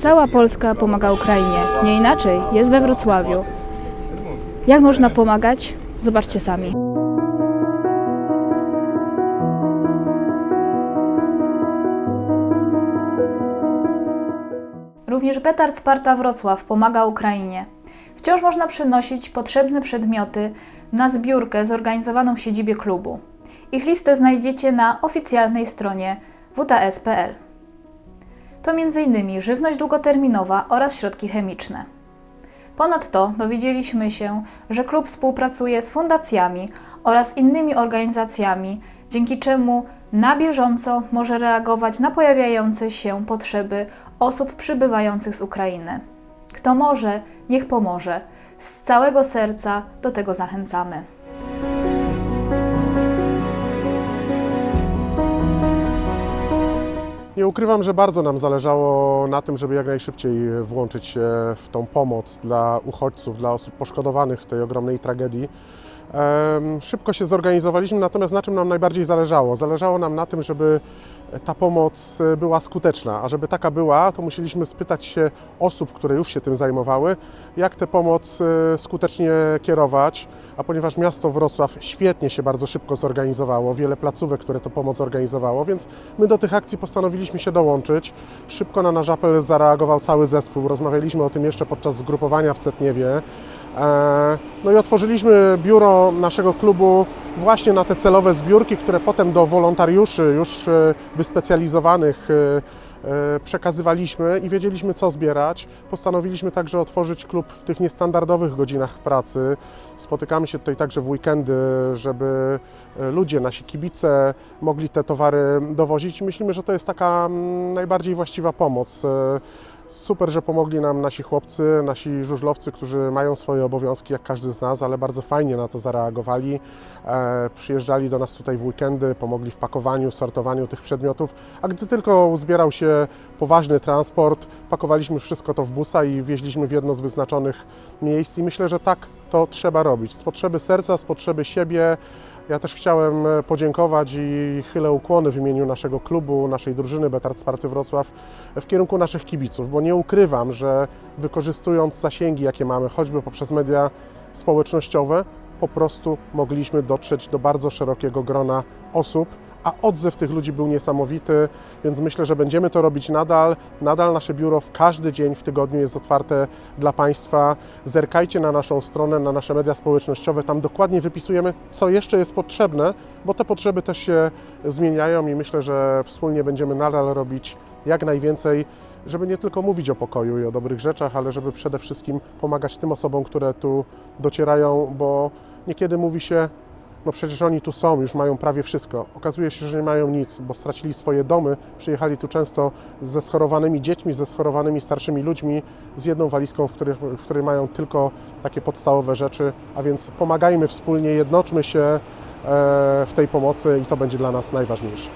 Cała Polska pomaga Ukrainie. Nie inaczej, jest we Wrocławiu. Jak można pomagać? Zobaczcie sami. Również Betard Sparta Wrocław pomaga Ukrainie. Wciąż można przynosić potrzebne przedmioty na zbiórkę zorganizowaną w siedzibie klubu. Ich listę znajdziecie na oficjalnej stronie wts.pl. To m.in. żywność długoterminowa oraz środki chemiczne. Ponadto dowiedzieliśmy się, że klub współpracuje z fundacjami oraz innymi organizacjami, dzięki czemu na bieżąco może reagować na pojawiające się potrzeby osób przybywających z Ukrainy. Kto może, niech pomoże. Z całego serca do tego zachęcamy. Ukrywam, że bardzo nam zależało na tym, żeby jak najszybciej włączyć się w tą pomoc dla uchodźców, dla osób poszkodowanych w tej ogromnej tragedii. Szybko się zorganizowaliśmy, natomiast na czym nam najbardziej zależało? Zależało nam na tym, żeby ta pomoc e, była skuteczna, a żeby taka była, to musieliśmy spytać się osób, które już się tym zajmowały, jak tę pomoc e, skutecznie kierować, a ponieważ miasto Wrocław świetnie się bardzo szybko zorganizowało, wiele placówek, które tę pomoc organizowało, więc my do tych akcji postanowiliśmy się dołączyć. Szybko na nasz apel zareagował cały zespół, rozmawialiśmy o tym jeszcze podczas zgrupowania w Cetniewie. E, No i otworzyliśmy biuro naszego klubu właśnie na te celowe zbiórki, które potem do wolontariuszy już e, wyspecjalizowanych e, przekazywaliśmy i wiedzieliśmy co zbierać. Postanowiliśmy także otworzyć klub w tych niestandardowych godzinach pracy. Spotykamy się tutaj także w weekendy, żeby ludzie, nasi kibice mogli te towary dowozić. Myślimy, że to jest taka mm, najbardziej właściwa pomoc. Super, że pomogli nam nasi chłopcy, nasi żużlowcy, którzy mają swoje obowiązki jak każdy z nas, ale bardzo fajnie na to zareagowali. E, przyjeżdżali do nas tutaj w weekendy, pomogli w pakowaniu, sortowaniu tych przedmiotów, a gdy tylko uzbierał się poważny transport, pakowaliśmy wszystko to w busa i wieźliśmy w jedno z wyznaczonych miejsc i myślę, że tak to trzeba robić. Z potrzeby serca, z potrzeby siebie. Ja też chciałem e, podziękować i chylę ukłony w imieniu naszego klubu, naszej drużyny Betard Sparty Wrocław w kierunku naszych kibiców, bo nie ukrywam, że wykorzystując zasięgi, jakie mamy, choćby poprzez media społecznościowe, po prostu mogliśmy dotrzeć do bardzo szerokiego grona osób, a odzew tych ludzi był niesamowity, więc myślę, że będziemy to robić nadal. Nadal nasze biuro w każdy dzień w tygodniu jest otwarte dla Państwa. Zerkajcie na naszą stronę, na nasze media społecznościowe, tam dokładnie wypisujemy, co jeszcze jest potrzebne, bo te potrzeby też się zmieniają i myślę, że wspólnie będziemy nadal robić jak najwięcej, żeby nie tylko mówić o pokoju i o dobrych rzeczach, ale żeby przede wszystkim pomagać tym osobom, które tu docierają, bo niekiedy mówi się, no przecież oni tu są, już mają prawie wszystko. Okazuje się, że nie mają nic, bo stracili swoje domy, przyjechali tu często ze schorowanymi dziećmi, ze schorowanymi starszymi ludźmi, z jedną walizką, w której, w której mają tylko takie podstawowe rzeczy, a więc pomagajmy wspólnie, jednoczmy się e, w tej pomocy i to będzie dla nas najważniejsze.